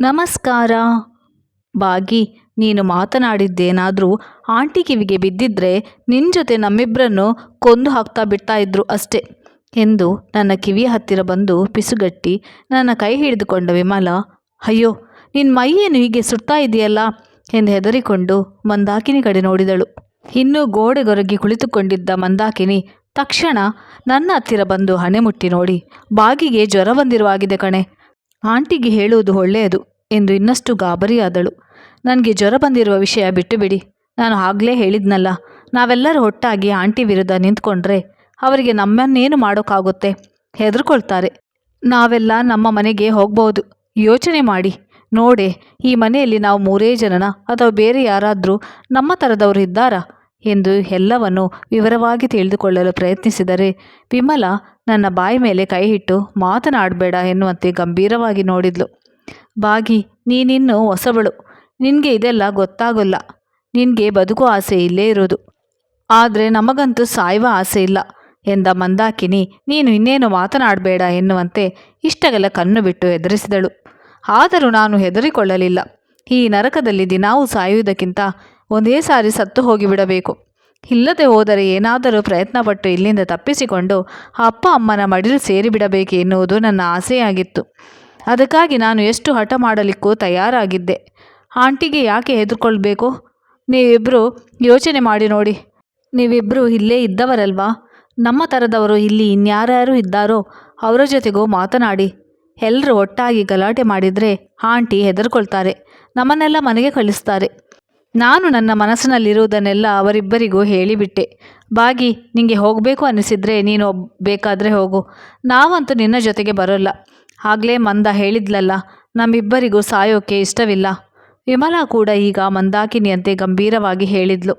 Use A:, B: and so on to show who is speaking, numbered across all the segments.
A: ನಮಸ್ಕಾರ. ಬಾಗಿ, ನೀನು ಮಾತನಾಡಿದ್ದೇನಾದರೂ ಆಂಟಿ ಕಿವಿಗೆ ಬಿದ್ದಿದ್ರೆ ನಿನ್ನ ಜೊತೆ ನಮ್ಮಿಬ್ಬರನ್ನು ಕೊಂದು ಹಾಕ್ತಾ ಬಿಡ್ತಾ ಇದ್ರು ಅಷ್ಟೇ ಎಂದು ನನ್ನ ಕಿವಿಯ ಹತ್ತಿರ ಬಂದು ಪಿಸುಗಟ್ಟಿ ನನ್ನ ಕೈ ಹಿಡಿದುಕೊಂಡ ವಿಮಲ, ಅಯ್ಯೋ ನಿನ್ನ ಮೈಯೇನು ಹೀಗೆ ಸುಡ್ತಾ ಇದೆಯಲ್ಲ? ಎಂದು ಹೆದರಿಕೊಂಡು ಮಂದಾಕಿನಿ ಕಡೆ ನೋಡಿದಳು. ಇನ್ನೂ ಗೋಡೆಗೊರಗಿ ಕುಳಿತುಕೊಂಡಿದ್ದ ಮಂದಾಕಿನಿ ತಕ್ಷಣ ನನ್ನ ಹತ್ತಿರ ಬಂದು ಹಣೆ ಮುಟ್ಟಿ ನೋಡಿ, ಬಾಗಿಗೆ ಜ್ವರ ಬಂದಿರುವಾಗಿದೆ ಕಣೆ. ಆಂಟಿಗೆ ಹೇಳುವುದು ಒಳ್ಳೆಯದು ಎಂದು ಇನ್ನಷ್ಟು ಗಾಬರಿಯಾದಳು. ನನಗೆ ಜ್ವರ ಬಂದಿರುವ ವಿಷಯ ಬಿಟ್ಟು ಬಿಡಿ ನಾನು ಆಗಲೇ ಹೇಳಿದ್ನಲ್ಲ, ನಾವೆಲ್ಲರೂ ಒಟ್ಟಾಗಿ ಆಂಟಿ ವಿರುದ್ಧ ನಿಂತ್ಕೊಂಡ್ರೆ ಅವರಿಗೆ ನಮ್ಮನ್ನೇನು ಮಾಡೋಕ್ಕಾಗುತ್ತೆ? ಹೆದರ್ಕೊಳ್ತಾರೆ. ನಾವೆಲ್ಲ ನಮ್ಮ ಮನೆಗೆ ಹೋಗ್ಬೋದು. ಯೋಚನೆ ಮಾಡಿ. ನೋಡೆ, ಈ ಮನೆಯಲ್ಲಿ ನಾವು ಮೂರೇ ಜನನ? ಅಥವಾ ಬೇರೆ ಯಾರಾದರೂ ನಮ್ಮ ಥರದವರು ಇದ್ದಾರಾ? ಎಂದು ಎಲ್ಲವನ್ನು ವಿವರವಾಗಿ ತಿಳಿದುಕೊಳ್ಳಲು ಪ್ರಯತ್ನಿಸಿದರೆ ವಿಮಲ ನನ್ನ ಬಾಯಿ ಮೇಲೆ ಕೈ ಇಟ್ಟು ಮಾತನಾಡಬೇಡ ಎನ್ನುವಂತೆ ಗಂಭೀರವಾಗಿ ನೋಡಿದ್ಲು. ಬಾಗಿ, ನೀನಿನ್ನು ಹೊಸಬಳು ನಿನಗೆ ಇದೆಲ್ಲ ಗೊತ್ತಾಗಲ್ಲ. ನಿನಗೆ ಬದುಕು ಆಸೆ ಇಲ್ಲೇ ಇರೋದು. ಆದರೆ ನಮಗಂತೂ ಸಾಯುವ ಆಸೆ ಇಲ್ಲ ಎಂದ ಮಂದಾಕಿನಿ. ನೀನು ಇನ್ನೇನು ಮಾತನಾಡಬೇಡ ಎನ್ನುವಂತೆ ಇಷ್ಟಗೆಲ್ಲ ಕಣ್ಣು ಬಿಟ್ಟು ಹೆದರಿಸಿದಳು. ಆದರೂ ನಾನು ಹೆದರಿಕೊಳ್ಳಲಿಲ್ಲ. ಈ ನರಕದಲ್ಲಿ ದಿನಾವು ಸಾಯುವುದಕ್ಕಿಂತ ಒಂದೇ ಸಾರಿ ಸತ್ತು ಹೋಗಿಬಿಡಬೇಕು ಇಲ್ಲದೆ ಹೋದರೆ ಏನಾದರೂ ಪ್ರಯತ್ನಪಟ್ಟು ಇಲ್ಲಿಂದ ತಪ್ಪಿಸಿಕೊಂಡು ಅಪ್ಪ ಅಮ್ಮನ ಮಡಿಲು ಸೇರಿಬಿಡಬೇಕು ಎನ್ನುವುದು ನನ್ನ ಆಸೆಯಾಗಿತ್ತು. ಅದಕ್ಕಾಗಿ ನಾನು ಎಷ್ಟು ಹಠ ಮಾಡಲಿಕ್ಕೂ ತಯಾರಾಗಿದ್ದೆ. ಆಂಟಿಗೆ ಯಾಕೆ ಹೆದರ್ಕೊಳ್ಬೇಕು? ನೀವಿಬ್ಬರೂ ಯೋಚನೆ ಮಾಡಿ ನೋಡಿ. ನೀವಿಬ್ಬರೂ ಇಲ್ಲೇ ಇದ್ದವರಲ್ವಾ? ನಮ್ಮ ಥರದವರು ಇಲ್ಲಿ ಇನ್ಯಾರ್ಯಾರು ಇದ್ದಾರೋ ಅವರ ಜೊತೆಗೂ ಮಾತನಾಡಿ. ಎಲ್ಲರೂ ಒಟ್ಟಾಗಿ ಗಲಾಟೆ ಮಾಡಿದರೆ ಆಂಟಿ ಹೆದರ್ಕೊಳ್ತಾರೆ. ನಮ್ಮನ್ನೆಲ್ಲ ಮನೆಗೆ ಕಳಿಸ್ತಾರೆ. ನಾನು ನನ್ನ ಮನಸ್ಸಿನಲ್ಲಿರುವುದನ್ನೆಲ್ಲ ಅವರಿಬ್ಬರಿಗೂ ಹೇಳಿಬಿಟ್ಟೆ. ಬಾಗಿ, ನಿಂಗೆ ಹೋಗಬೇಕು ಅನಿಸಿದರೆ ನೀನು ಬೇಕಾದರೆ ಹೋಗು. ನಾವಂತೂ ನಿನ್ನ ಜೊತೆಗೆ ಬರೋಲ್ಲ. ಆಗಲೇ ಮಂದ ಹೇಳಿದ್ಲಲ್ಲ, ನಮ್ಮಿಬ್ಬರಿಗೂ ಸಾಯೋಕೆ ಇಷ್ಟವಿಲ್ಲ. ವಿಮಲಾ ಕೂಡ ಈಗ ಮಂದಾಕಿನಿಯಂತೆ ಗಂಭೀರವಾಗಿ ಹೇಳಿದ್ಲು.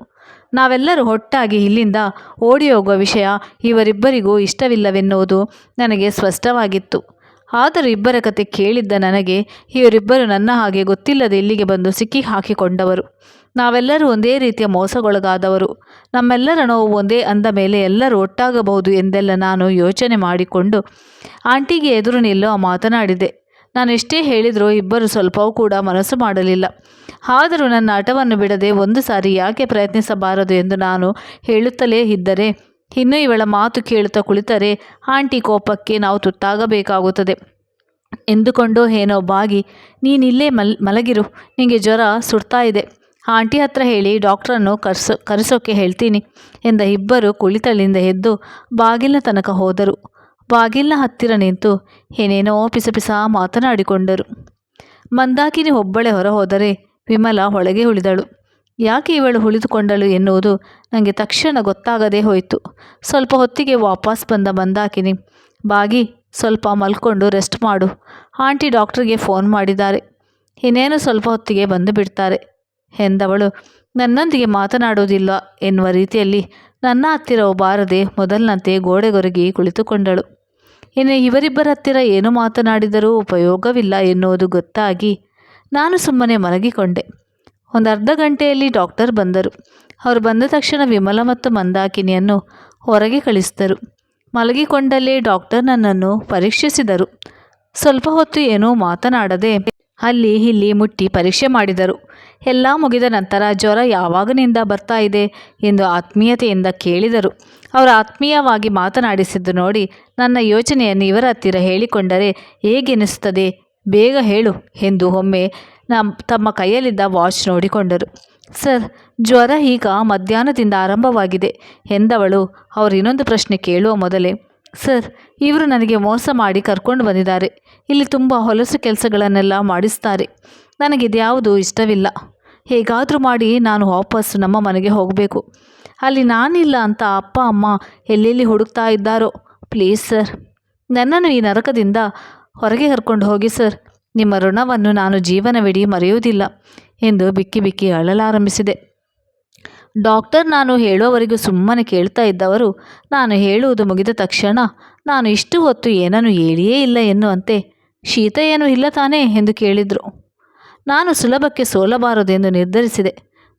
A: ನಾವೆಲ್ಲರೂ ಒಟ್ಟಾಗಿ ಇಲ್ಲಿಂದ ಓಡಿ ಹೋಗುವ ವಿಷಯ ಇವರಿಬ್ಬರಿಗೂ ಇಷ್ಟವಿಲ್ಲವೆನ್ನುವುದು ನನಗೆ ಸ್ಪಷ್ಟವಾಗಿತ್ತು. ಆದರೂ ಇಬ್ಬರ ಕತೆ ಕೇಳಿದ್ದ ನನಗೆ ಇವರಿಬ್ಬರು ನನ್ನ ಹಾಗೆ ಗೊತ್ತಿಲ್ಲದೆ ಇಲ್ಲಿಗೆ ಬಂದು ಸಿಕ್ಕಿ ಹಾಕಿಕೊಂಡವರು. ನಾವೆಲ್ಲರೂ ಒಂದೇ ರೀತಿಯ ಮೋಸಗೊಳಗಾದವರು. ನಮ್ಮೆಲ್ಲರ ನೋವು ಒಂದೇ ಅಂದ ಮೇಲೆ ಎಲ್ಲರೂ ಒಟ್ಟಾಗಬಹುದು ಎಂದೆಲ್ಲ ನಾನು ಯೋಚನೆ ಮಾಡಿಕೊಂಡು ಆಂಟಿಗೆ ಎದುರು ನಿಲ್ಲೋ ಮಾತನಾಡಿದೆ. ನಾನು ಎಷ್ಟೇ ಹೇಳಿದರೂ ಇಬ್ಬರು ಸ್ವಲ್ಪವೂ ಕೂಡ ಮನಸ್ಸು ಮಾಡಲಿಲ್ಲ. ಆದರೂ ನನ್ನ ಹಠವನ್ನು ಬಿಡದೆ ಒಂದು ಸಾರಿ ಯಾಕೆ ಪ್ರಯತ್ನಿಸಬಾರದು ಎಂದು ನಾನು ಹೇಳುತ್ತಲೇ ಇದ್ದರೆ, ಇನ್ನು ಇವಳ ಮಾತು ಕೇಳುತ್ತಾ ಕುಳಿತರೆ ಆಂಟಿ ಕೋಪಕ್ಕೆ ನಾವು ತುತ್ತಾಗಬೇಕಾಗುತ್ತದೆ. ಎಂದುಕೊಂಡು ಏನೋ ಬಾಗಿ, ನೀನಿಲ್ಲೇ ಮಲ್, ಮಲಗಿರು, ನಿಂಗೆ ಜ್ವರ ಸುಡ್ತಾ ಇದೆ. ಆಂಟಿ ಹತ್ರ ಹೇಳಿ, ಡಾಕ್ಟ್ರನ್ನು ಕರ್ಸೋ, ಕರೆಸೋಕೆ ಹೇಳ್ತೀನಿ ಎಂದ ಇಬ್ಬರು ಕುಳಿತಳಿಂದ ಎದ್ದು ಬಾಗಿಲಿನ ತನಕ ಹೋದರು. ಬಾಗಿಲಿನ ಹತ್ತಿರ ನಿಂತು ಏನೇನೋ ಪಿಸಪಿಸ ಮಾತನಾಡಿಕೊಂಡರು. ಮಂದಾಕಿನಿ ಒಬ್ಬಳೆ ಹೊರ ಹೋದರೆ ವಿಮಲ ಒಳಗೆ ಉಳಿದಳು. ಯಾಕೆ ಇವಳು ಉಳಿದುಕೊಂಡಳು ಎನ್ನುವುದು ನನಗೆ ತಕ್ಷಣ ಗೊತ್ತಾಗದೇ ಹೋಯಿತು. ಸ್ವಲ್ಪ ಹೊತ್ತಿಗೆ ವಾಪಸ್ ಬಂದ ಮಂದಾಕಿನಿ, ಬಾಗಿ, ಸ್ವಲ್ಪ ಮಲ್ಕೊಂಡು ರೆಸ್ಟ್ ಮಾಡು. ಆಂಟಿ ಡಾಕ್ಟ್ರಿಗೆ ಫೋನ್ ಮಾಡಿದ್ದಾರೆ. ಇನ್ನೇನು ಸ್ವಲ್ಪ ಹೊತ್ತಿಗೆ ಬಂದು ಬಿಡ್ತಾರೆ. ಎಂದವಳು. ನನ್ನೊಂದಿಗೆ ಮಾತನಾಡುವುದಿಲ್ಲ ಎನ್ನುವ ರೀತಿಯಲ್ಲಿ ನನ್ನ ಹತ್ತಿರ ಬಾರದೆ ಮೊದಲಿನಂತೆ ಗೋಡೆಗೊರಗಿ ಕುಳಿತುಕೊಂಡಳು. ಇನ್ನು ಇವರಿಬ್ಬರ ಹತ್ತಿರ ಏನು ಮಾತನಾಡಿದರೂ ಉಪಯೋಗವಿಲ್ಲ ಎನ್ನುವುದು ಗೊತ್ತಾಗಿ ನಾನು ಸುಮ್ಮನೆ ಮಲಗಿಕೊಂಡೆ. ಒಂದು ಅರ್ಧ ಗಂಟೆಯಲ್ಲಿ ಡಾಕ್ಟರ್ ಬಂದರು. ಅವರು ಬಂದ ತಕ್ಷಣ ವಿಮಲ ಮತ್ತು ಮಂದಾಕಿನಿಯನ್ನು ಹೊರಗೆ ಕಳಿಸಿದರು. ಮಲಗಿಕೊಂಡಲ್ಲೇ ಡಾಕ್ಟರ್ ನನ್ನನ್ನು ಪರೀಕ್ಷಿಸಿದರು. ಸ್ವಲ್ಪ ಹೊತ್ತು ಏನೂ ಮಾತನಾಡದೆ ಅಲ್ಲಿ ಇಲ್ಲಿ ಮುಟ್ಟಿ ಪರೀಕ್ಷೆ ಮಾಡಿದರು. ಎಲ್ಲ ಮುಗಿದ ನಂತರ ಜ್ವರ ಯಾವಾಗನಿಂದ ಬರ್ತಾ ಇದೆ ಎಂದು ಆತ್ಮೀಯತೆಯಿಂದ ಕೇಳಿದರು. ಅವರು ಆತ್ಮೀಯವಾಗಿ ಮಾತನಾಡಿಸಿದ್ದು ನೋಡಿ ನನ್ನ ಯೋಚನೆಯನ್ನು ಇವರ ಹತ್ತಿರ ಹೇಳಿಕೊಂಡರೆ ಹೇಗೆನಿಸುತ್ತದೆ? ಬೇಗ ಹೇಳು ಎಂದು ಒಮ್ಮೆ ನಮ್ಮ ತಮ್ಮ ಕೈಯಲ್ಲಿದ್ದ ವಾಚ್ ನೋಡಿಕೊಂಡರು. ಸರ್, ಜ್ವರ ಈಗ ಮಧ್ಯಾಹ್ನದಿಂದ ಆರಂಭವಾಗಿದೆ ಎಂದವಳು. ಅವರು ಇನ್ನೊಂದು ಪ್ರಶ್ನೆ ಕೇಳುವ ಮೊದಲೇ ಸರ್, ಇವರು ನನಗೆ ಮೋಸ ಮಾಡಿ ಕರ್ಕೊಂಡು ಬಂದಿದ್ದಾರೆ. ಇಲ್ಲಿ ತುಂಬ ಹೊಲಸು ಕೆಲಸಗಳನ್ನೆಲ್ಲ ಮಾಡಿಸ್ತಾರೆ. ನನಗಿದ್ಯಾವುದು ಇಷ್ಟವಿಲ್ಲ. ಹೇಗಾದರೂ ಮಾಡಿ ನಾನು ವಾಪಸ್ಸು ನಮ್ಮ ಮನೆಗೆ ಹೋಗಬೇಕು. ಅಲ್ಲಿ ನಾನಿಲ್ಲ ಅಂತ ಅಪ್ಪ, ಅಮ್ಮ ಎಲ್ಲೆಲ್ಲಿ ಹುಡುಕ್ತಾ ಇದ್ದಾರೋ. ಪ್ಲೀಸ್ ಸರ್, ನನ್ನನ್ನು ಈ ನರಕದಿಂದ ಹೊರಗೆ ಕರ್ಕೊಂಡು ಹೋಗಿ ಸರ್. ನಿಮ್ಮ ಋಣವನ್ನು ನಾನು ಜೀವನವಿಡೀ ಮರೆಯುವುದಿಲ್ಲ ಎಂದು ಬಿಕ್ಕಿ ಬಿಕ್ಕಿ ಅಳಲಾರಂಭಿಸಿದೆ. ಡಾಕ್ಟರ್ ನಾನು ಹೇಳುವವರೆಗೂ ಸುಮ್ಮನೆ ಕೇಳ್ತಾ ಇದ್ದವರು, ನಾನು ಹೇಳುವುದು ಮುಗಿದ ತಕ್ಷಣ, ನಾನು ಇಷ್ಟು ಹೊತ್ತು ಏನನ್ನು ಹೇಳಿಯೇ ಇಲ್ಲ ಎನ್ನುವಂತೆ, ಶೀತ ಏನೂ ಇಲ್ಲ ತಾನೇ? ಎಂದು ಕೇಳಿದರು. ನಾನು ಸುಲಭಕ್ಕೆ ಸೋಲಬಾರದೆಂದು ನಿರ್ಧರಿಸಿದೆ.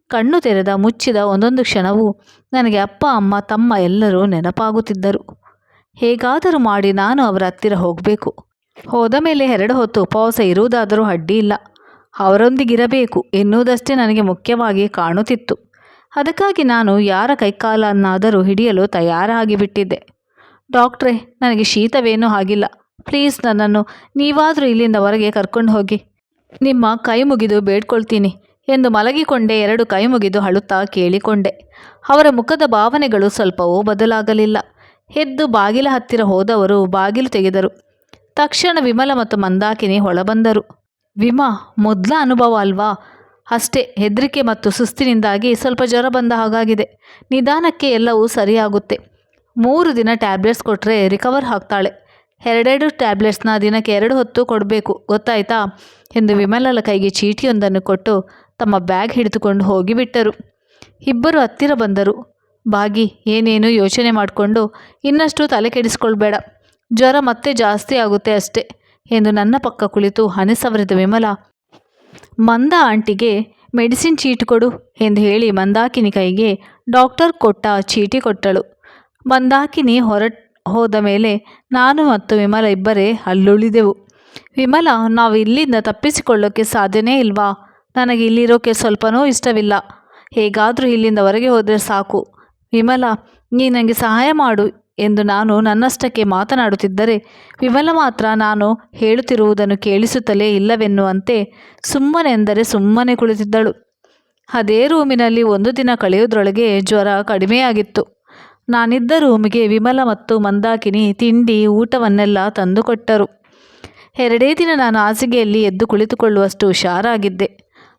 A: ಕಣ್ಣು ತೆರೆದ, ಮುಚ್ಚಿದ ಒಂದೊಂದು ಕ್ಷಣವೂ ನನಗೆ ಅಪ್ಪ, ಅಮ್ಮ, ತಮ್ಮ ಎಲ್ಲರೂ ನೆನಪಾಗುತ್ತಿದ್ದರು. ಹೇಗಾದರೂ ಮಾಡಿ ನಾನು ಅವರ ಹತ್ತಿರ ಹೋಗಬೇಕು. ಹೋದ ಮೇಲೆ ಎರಡು ಹೊತ್ತು ಉಪವಾಸ ಇರುವುದಾದರೂ ಅಡ್ಡಿ ಇಲ್ಲ ಅವರೊಂದಿಗಿರಬೇಕು ಎನ್ನುವುದಷ್ಟೇ ನನಗೆ ಮುಖ್ಯವಾಗಿ ಕಾಣುತ್ತಿತ್ತು. ಅದಕ್ಕಾಗಿ ನಾನು ಯಾರ ಕೈಕಾಲನ್ನಾದರೂ ಹಿಡಿಯಲು ತಯಾರಾಗಿ ಬಿಟ್ಟಿದ್ದೆ ಡಾಕ್ಟ್ರೇ, ನನಗೆ ಶೀತವೇನೂ ಆಗಿಲ್ಲ. ಪ್ಲೀಸ್ ನನ್ನನ್ನು ನೀವಾದರೂ ಇಲ್ಲಿಂದ ಹೊರಗೆ ಕರ್ಕೊಂಡು ಹೋಗಿ. ನಿಮ್ಮ ಕೈ ಮುಗಿದು ಬೇಡ್ಕೊಳ್ತೀನಿ ಎಂದು ಮಲಗಿಕೊಂಡೆ ಎರಡು ಕೈ ಮುಗಿದು ಅಳುತ್ತಾ ಕೇಳಿಕೊಂಡೆ. ಅವರ ಮುಖದ ಭಾವನೆಗಳು ಸ್ವಲ್ಪವೂ ಬದಲಾಗಲಿಲ್ಲ. ಎದ್ದು ಬಾಗಿಲ ಹತ್ತಿರ ಹೋದವರು ಬಾಗಿಲು ತೆಗೆದರು. ತಕ್ಷಣ ವಿಮಲ ಮತ್ತು ಮಂದಾಕಿನಿ ಹೊಳಬಂದರು ವಿಮಾ, ಮೊದಲ ಅನುಭವ ಅಲ್ವಾ? ಅಷ್ಟೇ ಹೆದರಿಕೆ ಮತ್ತು ಸುಸ್ತಿನಿಂದಾಗಿ ಸ್ವಲ್ಪ ಜ್ವರ ಬಂದ ಹಾಗಾಗಿದೆ. ನಿಧಾನಕ್ಕೆ ಎಲ್ಲವೂ ಸರಿಯಾಗುತ್ತೆ. ಮೂರು ದಿನ ಟ್ಯಾಬ್ಲೆಟ್ಸ್ ಕೊಟ್ಟರೆ ರಿಕವರ್ ಆಗ್ತಾಳೆ. ಎರಡೆರಡು ಟ್ಯಾಬ್ಲೆಟ್ಸ್ನ ದಿನಕ್ಕೆ ಎರಡು ಹೊತ್ತು ಕೊಡಬೇಕು, ಗೊತ್ತಾಯ್ತಾ? ಎಂದು ವಿಮಲಲ ಕೈಗೆ ಚೀಟಿಯೊಂದನ್ನು ಕೊಟ್ಟು ತಮ್ಮ ಬ್ಯಾಗ್ ಹಿಡಿದುಕೊಂಡು ಹೋಗಿಬಿಟ್ಟರು ಇಬ್ಬರು ಹತ್ತಿರ ಬಂದರು. ಬಾಗಿ ಏನೇನು ಯೋಚನೆ ಮಾಡಿಕೊಂಡು ಇನ್ನಷ್ಟು ತಲೆ ಕೆಡಿಸ್ಕೊಳ್ಬೇಡ. ಜ್ವರ ಮತ್ತೆ ಜಾಸ್ತಿ ಆಗುತ್ತೆ ಅಷ್ಟೇ ಎಂದು ನನ್ನ ಪಕ್ಕ ಕುಳಿತು ಹನಿಸವರಿದ ವಿಮಲ ಮಂದ ಆಂಟಿಗೆ ಮೆಡಿಸಿನ್ ಚೀಟಿ ಕೊಡು ಎಂದು ಹೇಳಿ ಮಂದಾಕಿನಿ ಕೈಗೆ ಡಾಕ್ಟರ್ ಕೊಟ್ಟ ಚೀಟಿ ಕೊಟ್ಟಳು. ಮಂದಾಕಿನಿ ಹೊರ ಹೋದ ಮೇಲೆ ನಾನು ಮತ್ತು ವಿಮಲ ಇಬ್ಬರೇ ಅಲ್ಲುಳಿದೆವು. ವಿಮಲ, ನಾವು ಇಲ್ಲಿಂದ ತಪ್ಪಿಸಿಕೊಳ್ಳೋಕ್ಕೆ ಸಾಧ್ಯನೇ ಇಲ್ವಾ? ನನಗೆ ಇಲ್ಲಿರೋಕ್ಕೆ ಸ್ವಲ್ಪನೂ ಇಷ್ಟವಿಲ್ಲ. ಹೇಗಾದರೂ ಇಲ್ಲಿಂದ ಹೊರಗೆ ಹೋದರೆ ಸಾಕು. ವಿಮಲ, ನೀ ನನಗೆ ಸಹಾಯ ಮಾಡು. ಎಂದು ನಾನು ನನ್ನಷ್ಟಕ್ಕೆ ಮಾತನಾಡುತ್ತಿದ್ದರೆ ವಿಮಲ ಮಾತ್ರ ನಾನು ಹೇಳುತ್ತಿರುವುದನ್ನು ಕೇಳಿಸುತ್ತಲೇ ಇಲ್ಲವೆನ್ನುವಂತೆ ಸುಮ್ಮನೆಂದರೆ ಸುಮ್ಮನೆ ಕುಳಿತಿದ್ದಳು. ಅದೇ ರೂಮಿನಲ್ಲಿ ಒಂದು ದಿನ ಕಳೆಯುವುದರೊಳಗೆ ಜ್ವರ ಕಡಿಮೆಯಾಗಿತ್ತು. ನಾನಿದ್ದ ರೂಮಿಗೆ ವಿಮಲ ಮತ್ತು ಮಂದಾಕಿನಿ ತಿಂಡಿ, ಊಟವನ್ನೆಲ್ಲ ತಂದುಕೊಟ್ಟರು. ಎರಡೇ ದಿನ ನಾನು ಹಾಸಿಗೆಯಲ್ಲಿ ಎದ್ದು ಕುಳಿತುಕೊಳ್ಳುವಷ್ಟು ಹುಷಾರಾಗಿದ್ದೆ.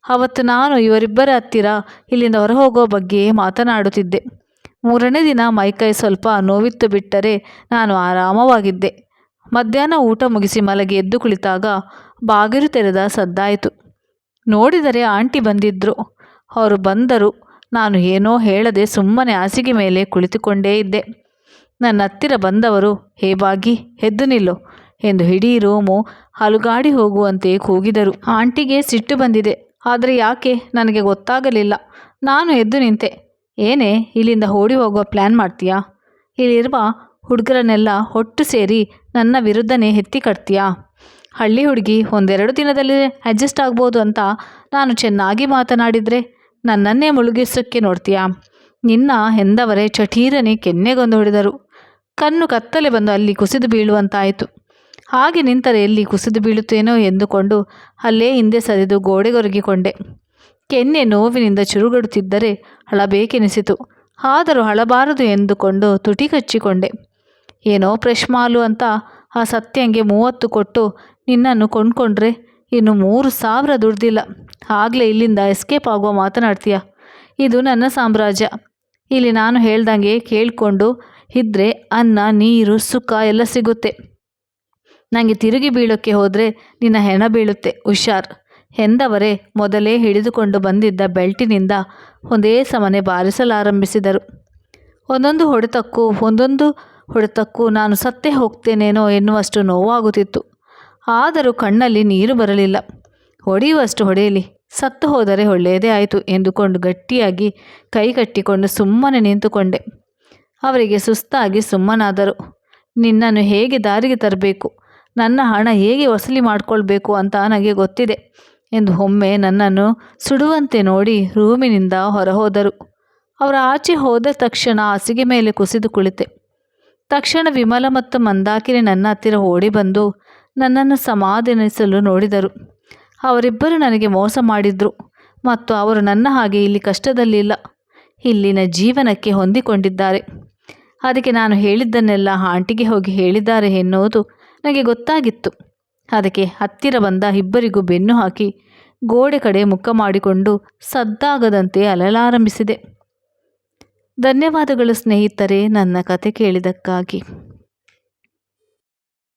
A: ಅವತ್ತು ನಾನು ಇವರಿಬ್ಬರ ಹತ್ತಿರ ಇಲ್ಲಿಂದ ಹೊರಹೋಗೋ ಬಗ್ಗೆ ಮಾತನಾಡುತ್ತಿದ್ದೆ. ಮೂರನೇ ದಿನ ಮೈಕೈ ಸ್ವಲ್ಪ ನೋವಿತ್ತು ಬಿಟ್ಟರೆ ನಾನು ಆರಾಮವಾಗಿದ್ದೆ. ಮಧ್ಯಾಹ್ನ ಊಟ ಮುಗಿಸಿ ಮಲಗಿ ಎದ್ದು ಕುಳಿತಾಗ ಬಾಗಿಲು ತೆರೆದ ಸದ್ದಾಯಿತು. ನೋಡಿದರೆ ಆಂಟಿ ಬಂದಿದ್ದರು ಅವರು ಬಂದರು. ನಾನು ಏನೋ ಹೇಳದೆ ಸುಮ್ಮನೆ ಹಾಸಿಗೆ ಮೇಲೆ ಕುಳಿತುಕೊಂಡೇ ಇದ್ದೆ. ನನ್ನ ಹತ್ತಿರ ಬಂದವರು, ಹೇ ಬಾಗಿ ಎದ್ದು ನಿಲ್ಲು ಎಂದು ಇಡೀ ರೋಮು ಹಲುಗಾಡಿ ಹೋಗುವಂತೆ ಕೂಗಿದರು. ಆಂಟಿಗೆ ಸಿಟ್ಟು ಬಂದಿದೆ. ಆದರೆ ಯಾಕೆ? ನನಗೆ ಗೊತ್ತಾಗಲಿಲ್ಲ. ನಾನು ಎದ್ದು ನಿಂತೆ. ಏನೇ, ಇಲ್ಲಿಂದ ಓಡಿ ಹೋಗುವ ಪ್ಲ್ಯಾನ್ ಮಾಡ್ತೀಯಾ? ಇಲ್ಲಿರುವ ಹುಡುಗರನ್ನೆಲ್ಲ ಒಟ್ಟು ಸೇರಿ ನನ್ನ ವಿರುದ್ಧನೇ ಎತ್ತಿ ಕಟ್ತೀಯಾ? ಹಳ್ಳಿ ಹುಡುಗಿ ಒಂದೆರಡು ದಿನದಲ್ಲಿ ಅಡ್ಜಸ್ಟ್ ಆಗ್ಬೋದು ಅಂತ ನಾನು ಚೆನ್ನಾಗಿ ಮಾತನಾಡಿದರೆ ನನ್ನನ್ನೇ ಮುಳುಗಿಸೋಕ್ಕೆ ನೋಡ್ತೀಯಾ? ನಿನ್ನ ಎಂದವರೇ ಚಟೀರನೆ ಕೆನ್ನೆಗೊಂದು ಹೊಡೆದರು. ಕಣ್ಣು ಕತ್ತಲೆ ಬಂದು ಅಲ್ಲಿ ಕುಸಿದು ಬೀಳುವಂತಾಯಿತು. ಹಾಗೆ ನಿಂತರೆ ಎಲ್ಲಿ ಕುಸಿದು ಬೀಳುತ್ತೇನೋ ಎಂದುಕೊಂಡು ಅಲ್ಲೇ ಹಿಂದೆ ಸರಿದು ಗೋಡೆಗೊರಗಿಕೊಂಡೆ. ಕೆನ್ನೆ ನೋವಿನಿಂದ ಚುರುಗಡುತ್ತಿದ್ದರೆ ಅಳಬೇಕೆನಿಸಿತು ಆದರೂ ಅಳಬಾರದು ಎಂದುಕೊಂಡು ತುಟಿ ಕಚ್ಚಿಕೊಂಡೆ. ಏನೋ ಪ್ರಶ್ಮಾಲು ಅಂತ ಆ ಸತ್ಯಂಗೆ ಮೂವತ್ತು ಕೊಟ್ಟು ನಿನ್ನನ್ನು ಕೊಂಡ್ಕೊಂಡ್ರೆ ಇನ್ನು ಮೂರು ಸಾವಿರ ದುಡ್ದಿಲ್ಲ. ಆಗಲೇ ಇಲ್ಲಿಂದ ಎಸ್ಕೇಪ್ ಆಗುವ ಮಾತನಾಡ್ತೀಯ? ಇದು ನನ್ನ ಸಾಮ್ರಾಜ್ಯ. ಇಲ್ಲಿ ನಾನು ಹೇಳ್ದಂಗೆ ಕೇಳಿಕೊಂಡು ಇದ್ದರೆ ಅನ್ನ, ನೀರು, ಸುಖ ಎಲ್ಲ ಸಿಗುತ್ತೆ. ನನಗೆ ತಿರುಗಿ ಬೀಳೋಕ್ಕೆ ಹೋದರೆ ನಿನ್ನ ಹೆಣ ಬೀಳುತ್ತೆ, ಹುಷಾರ್. ಎಂದವರೇ ಮೊದಲೇ ಹಿಡಿದುಕೊಂಡು ಬಂದಿದ್ದ ಬೆಲ್ಟಿನಿಂದ ಒಂದೇ ಸಮನೆ ಬಾರಿಸಲಾರಂಭಿಸಿದರು. ಒಂದೊಂದು ಹೊಡೆತಕ್ಕೂ ಒಂದೊಂದು ಹೊಡೆತಕ್ಕೂ ನಾನು ಸತ್ತೇ ಹೋಗ್ತೇನೇನೋ ಎನ್ನುವಷ್ಟು ನೋವಾಗುತ್ತಿತ್ತು. ಆದರೂ ಕಣ್ಣಲ್ಲಿ ನೀರು ಬರಲಿಲ್ಲ. ಹೊಡೆಯುವಷ್ಟು ಹೊಡೆಯಲಿ, ಸತ್ತು ಹೋದರೆ ಒಳ್ಳೆಯದೇ ಆಯಿತು ಎಂದುಕೊಂಡು ಗಟ್ಟಿಯಾಗಿ ಕೈ ಕಟ್ಟಿಕೊಂಡು ಸುಮ್ಮನೆ ನಿಂತುಕೊಂಡೆ. ಅವರಿಗೆ ಸುಸ್ತಾಗಿ ಸುಮ್ಮನಾದರು. ನಿನ್ನನ್ನು ಹೇಗೆ ದಾರಿಗೆ ತರಬೇಕು? ನನ್ನ ಹಣ ಹೇಗೆ ವಸೂಲಿ ಮಾಡಿಕೊಳ್ಬೇಕು? ಅಂತ ನನಗೆ ಗೊತ್ತಿದೆ. ಎಂದು ಒಮ್ಮೆ ನನ್ನನ್ನು ಸುಡುವಂತೆ ನೋಡಿ ರೂಮಿನಿಂದ ಹೊರಹೋದರು. ಅವರ ಆಚೆ ಹೋದ ತಕ್ಷಣ ಹಾಸಿಗೆ ಮೇಲೆ ಕುಸಿದು ಕುಳಿತೆ. ತಕ್ಷಣ ವಿಮಲ ಮತ್ತು ಮಂದಾಕಿನಿ ನನ್ನ ಹತ್ತಿರ ಓಡಿ ಬಂದು ನನ್ನನ್ನು ಸಮಾಧಾನಿಸಲು ನೋಡಿದರು. ಅವರಿಬ್ಬರು ನನಗೆ ಮೋಸ ಮಾಡಿದ್ರು ಮತ್ತು ಅವರು ನನ್ನ ಹಾಗೆ ಇಲ್ಲಿ ಕಷ್ಟದಲ್ಲಿಲ್ಲ. ಇಲ್ಲಿನ ಜೀವನಕ್ಕೆ ಹೊಂದಿಕೊಂಡಿದ್ದಾರೆ. ಅದಕ್ಕೆ ನಾನು ಹೇಳಿದ್ದನ್ನೆಲ್ಲ ಆಂಟಿಗೆ ಹೋಗಿ ಹೇಳಿದ್ದಾರೆ ಎನ್ನುವುದು ನನಗೆ ಗೊತ್ತಾಗಿತ್ತು. ಅದಕ್ಕೆ ಹತ್ತಿರ ಬಂದ ಇಬ್ಬರಿಗೂ ಬೆನ್ನು ಹಾಕಿ ಗೋಡೆ ಕಡೆ ಮುಖ ಮಾಡಿಕೊಂಡು ಸದ್ದಾಗದಂತೆ ಅಲಲಾರಂಭಿಸಿದೆ. ಧನ್ಯವಾದಗಳು ಸ್ನೇಹಿತರೆ, ನನ್ನ ಕತೆ ಕೇಳಿದಕ್ಕಾಗಿ